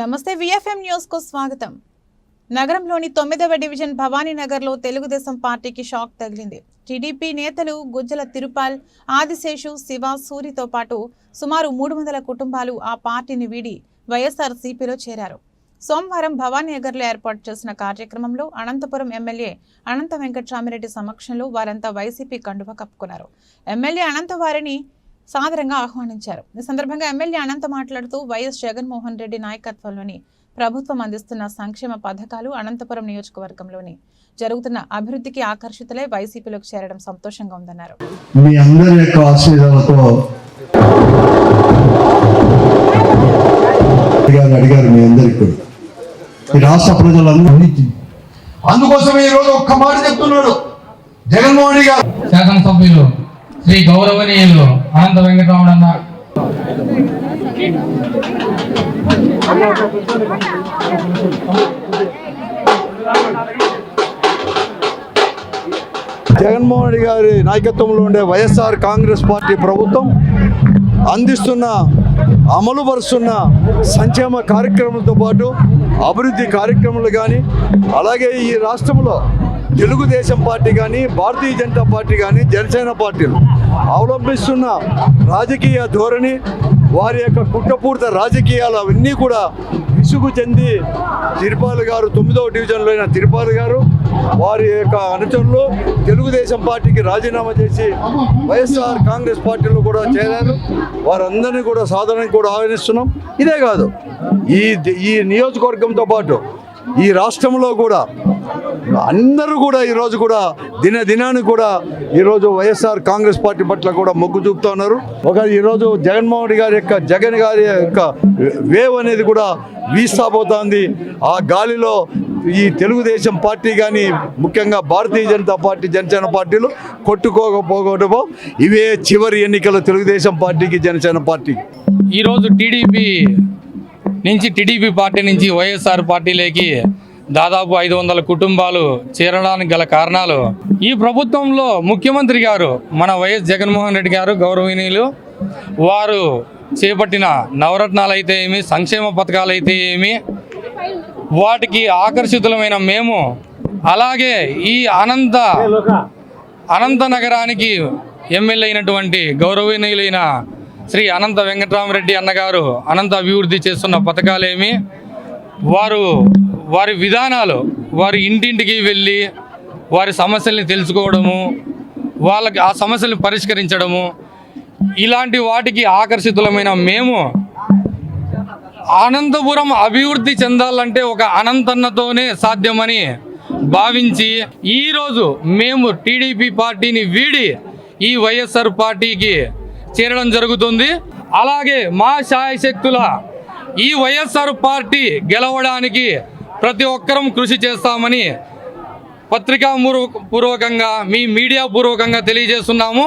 నమస్తే విఎఫ్ఎం న్యూస్కు స్వాగతం. నగరంలోని తొమ్మిదవ డివిజన్ భవానీనగర్లో తెలుగుదేశం పార్టీకి షాక్ తగిలింది. టీడీపీ నేతలు గుజ్జల తిరుపాల్ ఆదిశేషు శివ సూరితో పాటు సుమారు మూడు వందల కుటుంబాలు ఆ పార్టీని వీడి వైఎస్ఆర్ సిపిలో చేరారు. సోమవారం భవానీనగర్లో ఏర్పాటు చేసిన కార్యక్రమంలో అనంతపురం ఎమ్మెల్యే అనంత వెంకటరామిరెడ్డి సమక్షంలో వారంతా వైసీపీ కండువ కప్పుకున్నారు. ఎమ్మెల్యే అనంత వారిని సాదరంగా ఆహ్వానించారు. ఈ సందర్భంగా ఎమ్మెల్యే అనంత మాట్లాడుతూ వైఎస్ జగన్మోహన్ రెడ్డి నాయకత్వంలోని ప్రభుత్వం అందిస్తున్న సంక్షేమ పథకాలు అనంతపురం నియోజకవర్గంలోని జరుగుతున్న అభివృద్ధికి ఆకర్షితులై వైసీపీలోకి చేరడం సంతోషంగా ఉందన్నారు. మీ అందరి యొక్క ఆశీర్వాదాలతో అడిగారు అడిగారు మీ అందరికి కూడా. ఈ రాష్ట్ర ప్రజలందరూ అందుకోసం ఈ రోజు ఒక్క మాట చెప్తున్నాడు జగన్మోహన్ రెడ్డి గారు. శాసనసభ్యులు శ్రీ గౌరవనీయులు ఆనంద వెంకటరమణన్న జగన్మోహన్ రెడ్డి గారి నాయకత్వంలో ఉండే వైఎస్ఆర్ కాంగ్రెస్ పార్టీ ప్రభుత్వం అందిస్తున్న అమలు పరుస్తున్న సంక్షేమ కార్యక్రమాలతో పాటు అభివృద్ధి కార్యక్రమాలు కానీ అలాగే ఈ రాష్ట్రంలో తెలుగుదేశం పార్టీ కానీ భారతీయ జనతా పార్టీ కానీ జనసేన పార్టీలు అవలంబిస్తున్న రాజకీయ ధోరణి వారి యొక్క కుట్రపూరిత రాజకీయాలు అవన్నీ కూడా విసుగు చెంది తిరుపాలు గారు తొమ్మిదవ డివిజన్లో అయిన తిరుపాలు గారు వారి యొక్క అనుచరులు తెలుగుదేశం పార్టీకి రాజీనామా చేసి వైఎస్ఆర్ కాంగ్రెస్ పార్టీలో కూడా చేరారు. వారందరినీ కూడా సాధారణంగా కూడా ఆహ్వానిస్తున్నాం. ఇదే కాదు ఈ ఈ నియోజకవర్గంతో పాటు ఈ రాష్ట్రంలో కూడా అందరూ కూడా ఈరోజు కూడా దిన దినానికి కూడా ఈరోజు వైఎస్ఆర్ కాంగ్రెస్ పార్టీ పట్ల కూడా మొగ్గు చూపుతా ఉన్నారు. ఒక ఈరోజు జగన్మోహన్ రెడ్డి గారి యొక్క జగన్ గారి యొక్క వేవ్ అనేది కూడా వీస్తాపోతోంది. ఆ గాలిలో ఈ తెలుగుదేశం పార్టీ కానీ ముఖ్యంగా భారతీయ జనతా పార్టీ జనసేన పార్టీలు కొట్టుకోకపోవడమో ఇవే చివరి ఎన్నికలు తెలుగుదేశం పార్టీకి జనసేన పార్టీకి. ఈరోజు టీడీపీ నుంచి టీడీపీ పార్టీ నుంచి వైఎస్ఆర్ పార్టీలోకి దాదాపు ఐదు వందల కుటుంబాలు చేరడానికి గల కారణాలు. ఈ ప్రభుత్వంలో ముఖ్యమంత్రి గారు మన వైఎస్ జగన్మోహన్ రెడ్డి గారు గౌరవనీయులు వారు చేపట్టిన నవరత్నాలు అయితే ఏమి సంక్షేమ పథకాలు అయితే ఏమి వాటికి ఆకర్షితులమైన మేము అలాగే ఈ అనంత అనంత నగరానికి ఎమ్మెల్యే అయినటువంటి గౌరవనీయులైన శ్రీ అనంత వెంకటరామరెడ్డి అన్నగారు అనంత అభివృద్ధి చేస్తున్న పథకాలేమి వారు వారి విధానాలు వారి ఇంటింటికి వెళ్ళి వారి సమస్యల్ని తెలుసుకోవడము వాళ్ళకి ఆ సమస్యలను పరిష్కరించడము ఇలాంటి వాటికి ఆకర్షితులమైన మేము అనంతపురం అభివృద్ధి చెందాలంటే ఒక అనంతన్నతోనే సాధ్యమని భావించి ఈరోజు మేము టీడీపీ పార్టీని వీడి ఈ వైఎస్ఆర్ పార్టీకి చేరడం జరుగుతుంది. అలాగే మా శాయశక్తుల ఈ వైఎస్ఆర్ పార్టీ గెలవడానికి ప్రతి ఒక్కరం కృషి చేస్తామని పత్రికా పూర్వకంగా మీ మీడియా పూర్వకంగా తెలియజేస్తున్నాము.